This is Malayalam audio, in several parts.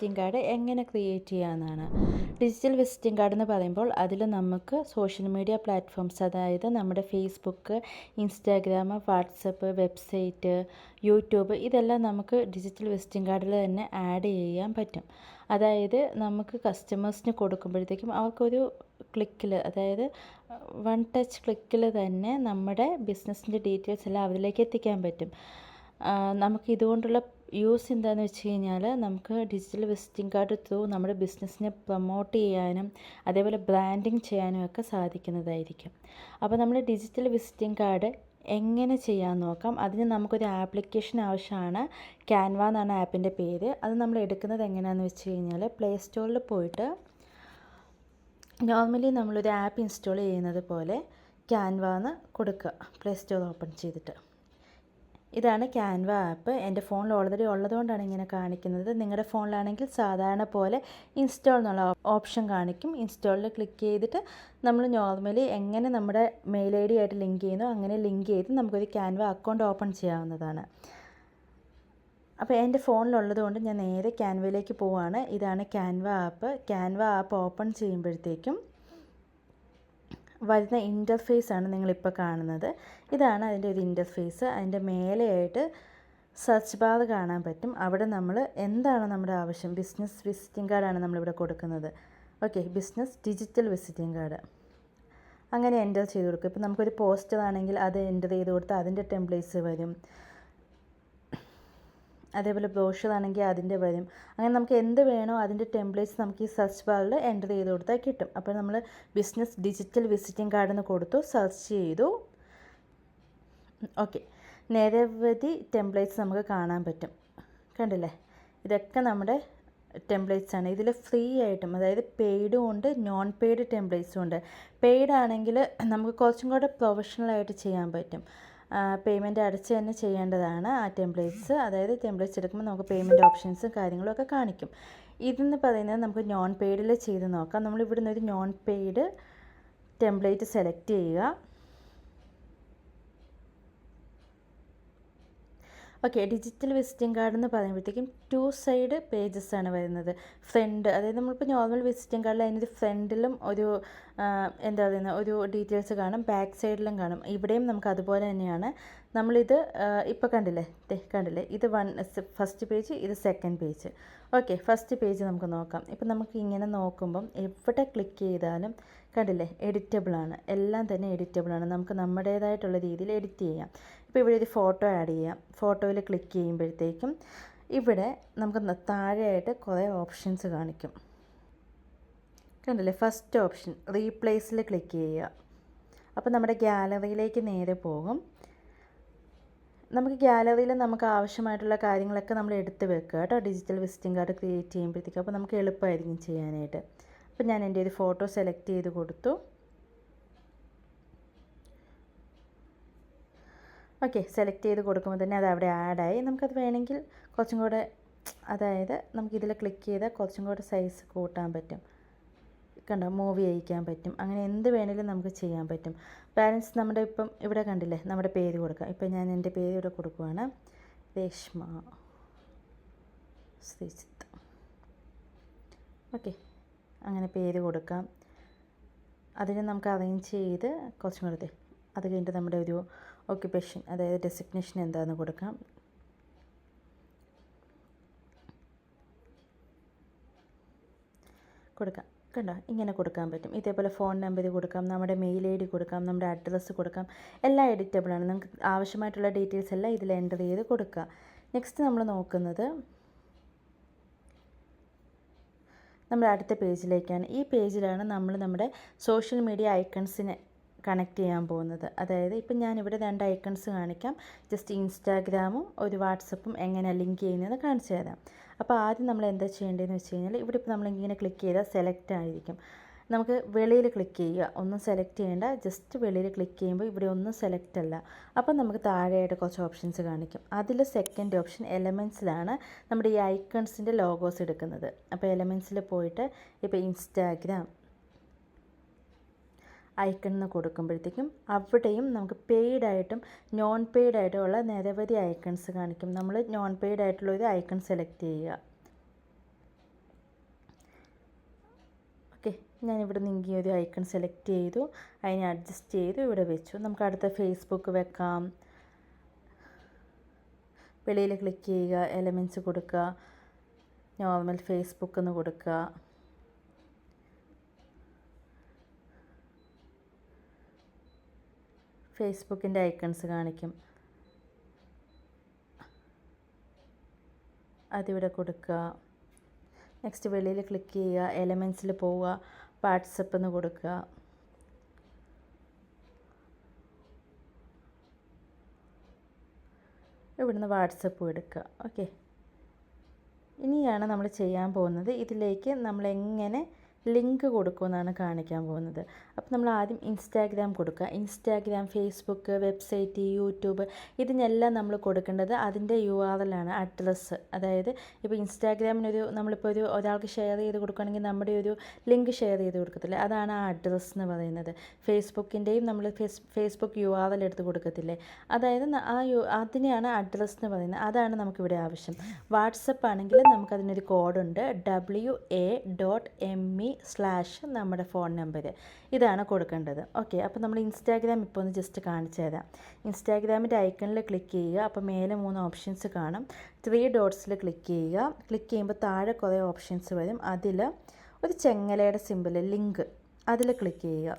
വിസിറ്റിംഗ് കാർഡ് എങ്ങനെ ക്രിയേറ്റ് ചെയ്യാമെന്നാണ് ഡിജിറ്റൽ വിസിറ്റിംഗ് കാർഡ് എന്ന് പറയുമ്പോൾ അതിൽ നമുക്ക് സോഷ്യൽ മീഡിയ പ്ലാറ്റ്ഫോംസ് അതായത് നമ്മുടെ Facebook Instagram WhatsApp website YouTube ഇതെല്ലാം നമുക്ക് ഡിജിറ്റൽ വിസിറ്റിംഗ് കാർഡിൽ തന്നെ ആഡ് ചെയ്യാൻ പറ്റും. അതായത് നമുക്ക് കസ്റ്റമേഴ്സിന് കൊടുക്കുമ്പോഴത്തേക്കും അവർക്കൊരു ക്ലിക്കിൽ അതായത് വൺ ടച്ച് ക്ലിക്കിൽ തന്നെ നമ്മുടെ ബിസിനസ്സിന്റെ ഡീറ്റെയിൽസ് എല്ലാം അവരിലേക്ക് എത്തിക്കാൻ പറ്റും. നമുക്ക് ഇതുകൊണ്ടുള്ള യൂസ് എന്താണെന്ന് വെച്ച് കഴിഞ്ഞാൽ നമുക്ക് ഡിജിറ്റൽ വിസിറ്റിംഗ് കാർഡ് ത്രൂ നമ്മുടെ ബിസിനസ്സിനെ പ്രൊമോട്ട് ചെയ്യാനും അതേപോലെ ബ്രാൻഡിങ് ചെയ്യാനും ഒക്കെ സാധിക്കുന്നതായിരിക്കും. അപ്പോൾ നമ്മൾ ഡിജിറ്റൽ വിസിറ്റിംഗ് കാർഡ് എങ്ങനെ ചെയ്യാൻ നോക്കാം? അതിന് നമുക്കൊരു ആപ്ലിക്കേഷൻ ആവശ്യമാണ്. ക്യാൻവ എന്നാണ് ആപ്പിന്റെ പേര്. അത് നമ്മൾ എടുക്കുന്നത് എങ്ങനെയാണെന്ന് വെച്ച് കഴിഞ്ഞാൽ പ്ലേ സ്റ്റോറിൽ പോയിട്ട് നോർമലി നമ്മളൊരു ആപ്പ് ഇൻസ്റ്റാൾ ചെയ്യുന്നത് പോലെ ക്യാൻവ എന്ന് കൊടുക്കുക. പ്ലേ സ്റ്റോർ ഓപ്പൺ ചെയ്തിട്ട്. ഇതാണ് ക്യാൻവ ആപ്പ് എന്റെ ഫോണിൽ ഓൾറെഡി ഉള്ളതുകൊണ്ടാണ് ഇങ്ങനെ കാണിക്കുന്നത്. നിങ്ങളുടെ ഫോണിലാണെങ്കിൽ സാധാരണ പോലെ ഇൻസ്റ്റാൾ എന്നുള്ള ഓപ്ഷൻ കാണിക്കും. ഇൻസ്റ്റാളിൽ ക്ലിക്ക് ചെയ്തിട്ട് നമ്മൾ നോർമലി എങ്ങനെ നമ്മുടെ മെയിൽ ഐ ഡി ആയിട്ട് ലിങ്ക് ചെയ്യുന്നു അങ്ങനെ ലിങ്ക് ചെയ്ത് നമുക്കൊരു ക്യാൻവ അക്കൗണ്ട് ഓപ്പൺ ചെയ്യാവുന്നതാണ്. അപ്പോൾ എന്റെ ഫോണിലുള്ളത് കൊണ്ട് ഞാൻ നേരെ ക്യാൻവയിലേക്ക് പോവുകയാണ് ഇതാണ് Canva app Canva app open ചെയ്യുമ്പോഴത്തേക്കും വരുന്ന ഇന്റർഫേസ് ആണ് നിങ്ങളിപ്പോൾ കാണുന്നത്. ഇതാണ് അതിന്റെ ഒരു ഇന്റർഫേസ് അതിന്റെ മേലെയായിട്ട് സെർച്ച് ബാർ കാണാൻ പറ്റും. അവിടെ നമ്മൾ എന്താണ് നമ്മുടെ ആവശ്യം? ബിസിനസ് വിസിറ്റിംഗ് കാർഡാണ് നമ്മളിവിടെ കൊടുക്കുന്നത്. Okay business digital visiting card അങ്ങനെ എന്റർ ചെയ്ത് കൊടുക്കും. ഇപ്പം നമുക്കൊരു പോസ്റ്റർ ആണെങ്കിൽ അത് എന്റർ ചെയ്ത് കൊടുത്താൽ അതിന്റെ ടെംപ്ലേറ്റ്സ് വരും. അതേപോലെ ബ്രോഷർ ആണെങ്കിൽ അതിന്റെ വരും. അങ്ങനെ നമുക്ക് എന്ത് വേണോ അതിന്റെ ടെംപ്ലേറ്റ്സ് നമുക്ക് ഈ സെർച്ച് ബാറിൽ എന്റർ ചെയ്ത് കൊടുത്താൽ കിട്ടും. അപ്പോൾ നമ്മൾ ബിസിനസ് ഡിജിറ്റൽ വിസിറ്റിംഗ് കാർഡ് എന്ന് കൊടുത്തു സെർച്ച് ചെയ്തു. ഓക്കെ നിരവധി ടെംപ്ലേറ്റ്സ് നമുക്ക് കാണാൻ പറ്റും. കണ്ടില്ലേ? ഇതൊക്കെ നമ്മുടെ ടെംപ്ലേറ്റ്സ് ആണ്. ഇതിൽ ഫ്രീ ആയിട്ടും അതായത് പെയ്ഡും ഉണ്ട് നോൺ പെയ്ഡ് ടെംപ്ലേറ്റ്സും ഉണ്ട്. പെയ്ഡ് ആണെങ്കിൽ നമുക്ക് കുറച്ചും കൂടെ പ്രൊഫഷണലായിട്ട് ചെയ്യാൻ പറ്റും. പേയ്മെന്റ് അടച്ച് തന്നെ ചെയ്യേണ്ടതാണ് ആ ടെംപ്ലേറ്റ്സ് അതായത് ടെംപ്ലേറ്റ്സ് എടുക്കുമ്പോൾ നമുക്ക് പേയ്മെന്റ് ഓപ്ഷൻസും കാര്യങ്ങളും ഒക്കെ കാണിക്കും. ഇതെന്ന് പറയുന്നത് നമുക്ക് നോൺ പെയ്ഡിൽ ചെയ്ത് നോക്കാം. നമ്മൾ ഇവിടുന്ന് ഒരു നോൺ പെയ്ഡ് ടെംപ്ലേറ്റ് സെലക്ട് ചെയ്യുക. ഓക്കെ ഡിജിറ്റൽ വിസിറ്റിംഗ് കാർഡ് എന്ന് പറയുമ്പോഴത്തേക്കും ടു സൈഡ് പേജസ് ആണ് വരുന്നത്. ഫ്രണ്ട് അതായത് നമ്മളിപ്പോൾ നോർമൽ വിസിറ്റിംഗ് കാർഡിൽ അതിനൊരു ഫ്രണ്ടിലും ഒരു എന്താ പറയുന്നത് ഒരു ഡീറ്റെയിൽസ് കാണും. ബാക്ക് സൈഡിലും കാണും. ഇവിടെയും നമുക്ക് അതുപോലെ തന്നെയാണ്. നമ്മളിത് ഇപ്പോൾ കണ്ടില്ലേ? കണ്ടില്ലേ? ഇത് വൺ ഫസ്റ്റ് പേജ് ഇത് second page okay first page നമുക്ക് നോക്കാം. ഇപ്പം നമുക്ക് ഇങ്ങനെ നോക്കുമ്പം എവിടെ ക്ലിക്ക് ചെയ്താലും കണ്ടില്ലേ? എഡിറ്റബിളാണ് എല്ലാം തന്നെ എഡിറ്റബിളാണ് നമുക്ക് നമ്മുടേതായിട്ടുള്ള രീതിയിൽ എഡിറ്റ് ചെയ്യാം. ഇപ്പോൾ ഇവിടെ ഒരു ഫോട്ടോ ആഡ് ചെയ്യാം. ഫോട്ടോയിൽ ക്ലിക്ക് ചെയ്യുമ്പോഴത്തേക്കും ഇവിടെ നമുക്ക് താഴെയായിട്ട് കുറേ ഓപ്ഷൻസ് കാണിക്കും. കണ്ടില്ലേ? ഫസ്റ്റ് ഓപ്ഷൻ റീപ്ലേസിൽ ക്ലിക്ക് ചെയ്യുക. അപ്പോൾ നമ്മുടെ ഗ്യാലറിയിലേക്ക് നേരെ പോകും. നമുക്ക് ഗ്യാലറിയിൽ നമുക്ക് ആവശ്യമായിട്ടുള്ള കാര്യങ്ങളൊക്കെ നമ്മൾ എടുത്ത് വെക്കുക കേട്ടോ. ഡിജിറ്റൽ വിസിറ്റിംഗ് കാർഡ് ക്രിയേറ്റ് ചെയ്യുമ്പോഴത്തേക്കും. അപ്പോൾ നമുക്ക് എളുപ്പമായിരിക്കും ചെയ്യാനായിട്ട്. അപ്പോൾ ഞാൻ എന്റെ ഒരു ഫോട്ടോ സെലക്ട് ചെയ്ത് കൊടുത്തു. ഓക്കെ സെലക്ട് ചെയ്ത് കൊടുക്കുമ്പോൾ തന്നെ അത് അവിടെ ആഡായി. നമുക്കത് വേണമെങ്കിൽ കുറച്ചും കൂടെ അതായത് നമുക്കിതിൽ ക്ലിക്ക് ചെയ്താൽ കുറച്ചും കൂടെ സൈസ് കൂട്ടാൻ പറ്റും. കണ്ടോ മൂവി അയക്കാൻ പറ്റും. അങ്ങനെ എന്ത് വേണമെങ്കിലും നമുക്ക് ചെയ്യാൻ പറ്റും. ബാലൻസ് നമ്മുടെ ഇപ്പം ഇവിടെ കണ്ടില്ലേ നമ്മുടെ പേര് കൊടുക്കാം ഇപ്പം ഞാൻ എന്റെ പേര് ഇവിടെ കൊടുക്കുവാണ്. രേഷ്മ ശ്രീജിത്ത്. ഓക്കെ. അങ്ങനെ പേര് കൊടുക്കാം. അതിന് നമുക്ക് അറേഞ്ച് ചെയ്ത് കുറച്ചും കൂടെ അത് കഴിഞ്ഞിട്ട് നമ്മുടെ ഒരു ഓക്യുപ്പേഷൻ അതായത് ഡെസിഗ്നേഷൻ എന്താണെന്ന് കൊടുക്കാം. കൊടുക്കാം. കണ്ടോ? ഇങ്ങനെ കൊടുക്കാൻ പറ്റും. ഇതേപോലെ ഫോൺ നമ്പർ കൊടുക്കാം നമ്മുടെ മെയിൽ ഐ ഡി കൊടുക്കാം നമ്മുടെ അഡ്രസ്സ് കൊടുക്കാം. എല്ലാം എഡിറ്റബിളാണ് നമുക്ക് ആവശ്യമായിട്ടുള്ള ഡീറ്റെയിൽസ് എല്ലാം ഇതിൽ എന്റർ ചെയ്ത് കൊടുക്കുക നെക്സ്റ്റ് നമ്മൾ നോക്കുന്നത് നമ്മുടെ അടുത്ത പേജിലേക്കാണ്. ഈ പേജിലാണ് നമ്മൾ നമ്മുടെ സോഷ്യൽ മീഡിയ ഐക്കൺസിനെ കണക്ട് ചെയ്യാൻ പോകുന്നത്. അതായത് ഇപ്പം ഞാനിവിടെ രണ്ട് ഐക്കൺസ് കാണിക്കാം. ജസ്റ്റ് ഇൻസ്റ്റാഗ്രാമും ഒരു വാട്സപ്പും എങ്ങനെ ലിങ്ക് ചെയ്യുന്നതെന്ന് കാണിച്ചു തരാം. അപ്പോൾ ആദ്യം നമ്മൾ എന്താ ചെയ്യേണ്ടതെന്ന് വെച്ച് കഴിഞ്ഞാൽ ഇവിടെ ഇപ്പോൾ നമ്മളിങ്ങനെ ക്ലിക്ക് ചെയ്താൽ സെലക്ട് ആയിരിക്കും. നമുക്ക് വെളിയിൽ ക്ലിക്ക് ചെയ്യുക. ഒന്നും സെലക്ട് ചെയ്യേണ്ട ജസ്റ്റ് വെളിയിൽ ക്ലിക്ക് ചെയ്യുമ്പോൾ ഇവിടെ ഒന്നും സെലക്ട് അല്ല. അപ്പോൾ നമുക്ക് താഴെയായിട്ട് കുറച്ച് ഓപ്ഷൻസ് കാണിക്കും. അതിൽ സെക്കൻഡ് ഓപ്ഷൻ എലമെൻസിലാണ് നമ്മുടെ ഈ ഐക്കൺസിന്റെ ലോഗോസ് എടുക്കുന്നത്. അപ്പോൾ എലമെൻസിൽ പോയിട്ട് ഇപ്പോൾ ഇൻസ്റ്റാഗ്രാം ഐക്കൺ എന്ന് കൊടുക്കുമ്പോഴത്തേക്കും അവിടെയും നമുക്ക് പെയ്ഡ് ആയിട്ടും നോൺ പെയ്ഡ് ആയിട്ടുള്ള നിരവധി ഐക്കൺസ് കാണിക്കും. നമ്മൾ നോൺ പെയ്ഡ് ആയിട്ടുള്ള ഒരു ഐക്കൺ സെലക്ട് ചെയ്യുക. ഞാൻ ഇവിടെ നിന്ന് ഈ ഒരു ഐക്കൺ സെലക്ട് ചെയ്തു. അതിനെ അഡ്ജസ്റ്റ് ചെയ്തു. ഇവിടെ വെച്ചു. നമുക്ക് അടുത്ത ഫേസ്ബുക്ക് വെക്കാം. വെളിയിൽ ക്ലിക്ക് ചെയ്യുക. എലമെന്റ്സ് കൊടുക്കുക. നോർമൽ ഫേസ്ബുക്ക് എന്ന് കൊടുക്കുക. ഫേസ്ബുക്കിന്റെ ഐക്കൺസ് കാണിക്കും. അതിവിടെ കൊടുക്കുക. നെക്സ്റ്റ് വെളിയിൽ ക്ലിക്ക് ചെയ്യുക. എലമെൻസിൽ പോവുക. വാട്സപ്പ് എന്ന് കൊടുക്കുക. ഇവിടുന്ന് വാട്സപ്പ് എടുക്കുക. ഓക്കെ. ഇനിയാണ് നമ്മൾ ചെയ്യാൻ പോകുന്നത്. ഇതിലേക്ക് നമ്മൾ എങ്ങനെ ലിങ്ക് കൊടുക്കുമെന്നാണ് കാണിക്കാൻ പോകുന്നത്. അപ്പോൾ നമ്മൾ ആദ്യം ഇൻസ്റ്റാഗ്രാം കൊടുക്കുക. ഇൻസ്റ്റാഗ്രാം ഫേസ്ബുക്ക് വെബ്സൈറ്റ് യൂട്യൂബ് ഇതിനെല്ലാം നമ്മൾ കൊടുക്കേണ്ടത് അതിന്റെ യു ആർ എൽ ആണ് അഡ്രസ്സ് അതായത് ഇപ്പോൾ ഇൻസ്റ്റാഗ്രാമിനൊരു നമ്മളിപ്പോൾ ഒരു ഒരാൾക്ക് ഷെയർ ചെയ്ത് കൊടുക്കുകയാണെങ്കിൽ നമ്മുടെ ഒരു ലിങ്ക് ഷെയർ ചെയ്ത് കൊടുക്കത്തില്ലേ? അതാണ് ആ അഡ്രസ്സ് എന്ന് പറയുന്നത്. ഫേസ്ബുക്കിന്റെയും നമ്മൾ face Facebook U R L എടുത്ത് കൊടുക്കത്തില്ലേ? അതായത് ആ യു അതിനെയാണ് അഡ്രസ്സ് എന്ന് പറയുന്നത്. അതാണ് നമുക്കിവിടെ ആവശ്യം. വാട്സപ്പ് ആണെങ്കിൽ നമുക്കതിനൊരു കോഡുണ്ട് W A dot M E slash നമ്മുടെ ഫോൺ നമ്പർ ഇതാണ് കൊടുക്കേണ്ടത്. ഓക്കെ അപ്പോൾ നമ്മൾ ഇൻസ്റ്റാഗ്രാം ഇപ്പോൾ ഒന്ന് ജസ്റ്റ് കാണിച്ചു തരാം. ഇൻസ്റ്റാഗ്രാമിന്റെ ഐക്കണിൽ ക്ലിക്ക് ചെയ്യുക. അപ്പോൾ മേലെ മൂന്ന് ഓപ്ഷൻസ് കാണും. ത്രീ ഡോട്ട്സിൽ ക്ലിക്ക് ചെയ്യുക. ക്ലിക്ക് ചെയ്യുമ്പോൾ താഴെ കുറേ ഓപ്ഷൻസ് വരും. അതിൽ ഒരു ചെങ്ങലയുടെ സിമ്പിൾ ലിങ്ക് അതിൽ ക്ലിക്ക് ചെയ്യുക.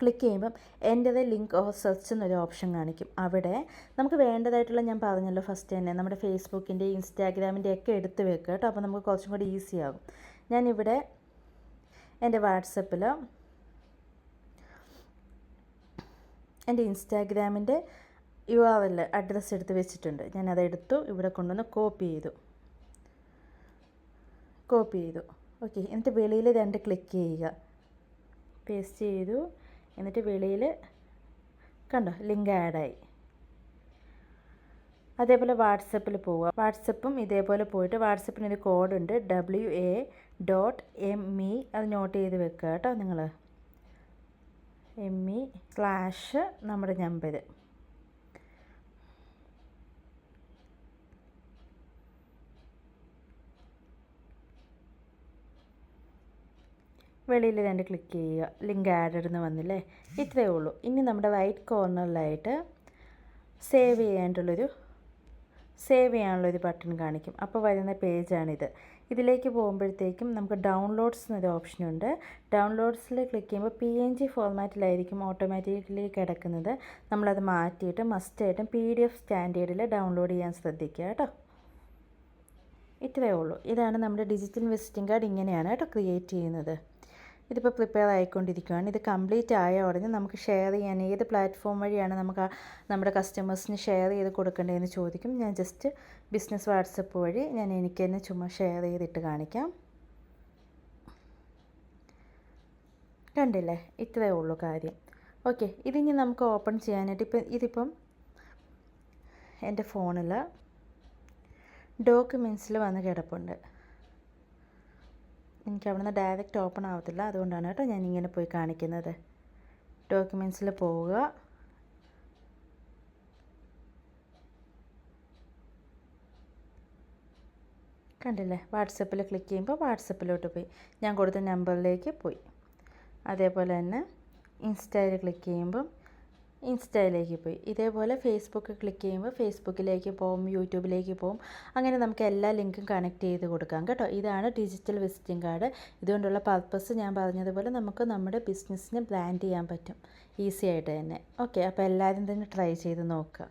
ക്ലിക്ക് ചെയ്യുമ്പം എന്റെ ലിങ്ക് ഓർ സെർച്ച് എന്നൊരു ഓപ്ഷൻ കാണിക്കും. അവിടെ നമുക്ക് വേണ്ടതായിട്ടുള്ള ഞാൻ പറഞ്ഞല്ലോ ഫസ്റ്റ് തന്നെ നമ്മുടെ ഫേസ്ബുക്കിന്റെ ഇൻസ്റ്റാഗ്രാമിന്റെ ഒക്കെ എടുത്ത് വെക്കുക കേട്ടോ. അപ്പോൾ നമുക്ക് കുറച്ചും കൂടി ഈസി ആകും. ഞാനിവിടെ എന്റെ വാട്സപ്പിൽ എന്റെ ഇൻസ്റ്റാഗ്രാമിന്റെ യു ആർ അഡ്രസ്സ് എടുത്ത് വെച്ചിട്ടുണ്ട്. ഞാനത് അതെടുത്തു ഇവിടെ കൊണ്ടുവന്ന് കോപ്പി ചെയ്തു. കോപ്പി ചെയ്തു. ഓക്കെ എന്നിട്ട് വെളിയിൽ രണ്ട് ക്ലിക്ക് ചെയ്യുക. പേസ്റ്റ് ചെയ്തു. എന്നിട്ട് വെളിയിൽ കണ്ടോ ലിങ്ക് ആഡായി. അതേപോലെ വാട്സപ്പിൽ പോവുക. വാട്സപ്പും ഇതേപോലെ പോയിട്ട് വാട്സപ്പിനൊരു കോഡുണ്ട് W A dot M E അത് നോട്ട് ചെയ്ത് വെക്കുക കേട്ടോ നിങ്ങൾ എം ഇ സ്ലാഷ് നമ്മുടെ നമ്പർ വെളിയിൽ രണ്ട് ക്ലിക്ക് ചെയ്യുക. ലിങ്ക് ആഡഡ് എന്ന് വന്നില്ലേ? ഇത്രയേ ഉള്ളൂ. ഇനി നമ്മുടെ വൈറ്റ് കോർണറിലായിട്ട് സേവ് ചെയ്യാനുള്ളൊരു സേവ് ചെയ്യാനുള്ളൊരു ബട്ടൺ കാണിക്കും. അപ്പോൾ വരുന്ന പേജാണിത് ഇതിലേക്ക് പോകുമ്പോഴത്തേക്കും നമുക്ക് ഡൗൺലോഡ്സ് എന്നൊരു ഓപ്ഷനുണ്ട് ഡൗൺലോഡ്സിൽ ക്ലിക്ക് ചെയ്യുമ്പോൾ പി എൻ ജി ഫോർമാറ്റിലായിരിക്കും ഓട്ടോമാറ്റിക്കലി കിടക്കുന്നത്. നമ്മളത് മാറ്റിയിട്ട് മസ്റ്റായിട്ടും പി ഡി എഫ് സ്റ്റാൻഡേർഡിൽ ഡൗൺലോഡ് ചെയ്യാൻ ശ്രദ്ധിക്കുക കേട്ടോ. ഇത്രയേ ഉള്ളൂ. ഇതാണ് നമ്മുടെ ഡിജിറ്റൽ വിസിറ്റിംഗ് കാർഡ് ഇങ്ങനെയാണ് കേട്ടോ ക്രിയേറ്റ് ചെയ്യുന്നത്. ഇതിപ്പോൾ പ്രിപ്പയർ ആയിക്കൊണ്ടിരിക്കുകയാണ് ഇത് കംപ്ലീറ്റ് ആയ ഉടനെ നമുക്ക് ഷെയർ ചെയ്യാൻ ഏത് പ്ലാറ്റ്ഫോം വഴിയാണ് നമുക്ക് നമ്മുടെ കസ്റ്റമേഴ്സിന് ഷെയർ ചെയ്ത് കൊടുക്കേണ്ടതെന്ന് ചോദിക്കും. ഞാൻ ജസ്റ്റ് ബിസിനസ് വാട്സപ്പ് വഴി ഞാൻ എനിക്ക് തന്നെ ചുമ്മാ ഷെയർ ചെയ്തിട്ട് കാണിക്കാം. കണ്ടില്ലേ? ഇത്രയേ ഉള്ളൂ കാര്യം. ഓക്കെ ഇതിനി നമുക്ക് ഓപ്പൺ ചെയ്യാനായിട്ട് ഇപ്പം ഇതിപ്പം എന്റെ ഫോണിൽ ഡോക്യുമെൻസിൽ വന്ന് കിടപ്പുണ്ട്. എനിക്ക് അവിടെ നിന്ന് ഡയറക്റ്റ് ഓപ്പൺ ആവത്തില്ല. അതുകൊണ്ടാണ് കേട്ടോ ഞാൻ ഇങ്ങനെ പോയി കാണിക്കുന്നത്. ഡോക്യുമെൻസിൽ പോവുക. കണ്ടില്ലേ? വാട്സപ്പിൽ ക്ലിക്ക് ചെയ്യുമ്പോൾ വാട്സപ്പിലോട്ട് പോയി. ഞാൻ കൊടുത്ത നമ്പറിലേക്ക് പോയി. അതേപോലെ തന്നെ ഇൻസ്റ്റയിൽ ക്ലിക്ക് ചെയ്യുമ്പം ഇൻസ്റ്റയിലേക്ക് പോയി. ഇതേപോലെ ഫേസ്ബുക്ക് ക്ലിക്ക് ചെയ്യുമ്പോൾ ഫേസ്ബുക്കിലേക്ക് പോകും യൂട്യൂബിലേക്ക് പോകും അങ്ങനെ നമുക്ക് എല്ലാ ലിങ്കും കണക്ട് ചെയ്ത് കൊടുക്കാം കേട്ടോ. ഇതാണ് ഡിജിറ്റൽ വിസിറ്റിംഗ് കാർഡ് ഇതുകൊണ്ടുള്ള പർപ്പസ് ഞാൻ പറഞ്ഞതുപോലെ നമുക്ക് നമ്മുടെ ബിസിനസ്സിനെ ബ്രാൻഡ് ചെയ്യാൻ പറ്റും. ഈസി ആയിട്ട് തന്നെ. ഓക്കെ അപ്പോൾ എല്ലാവരും തന്നെ ട്രൈ ചെയ്ത് നോക്കുക.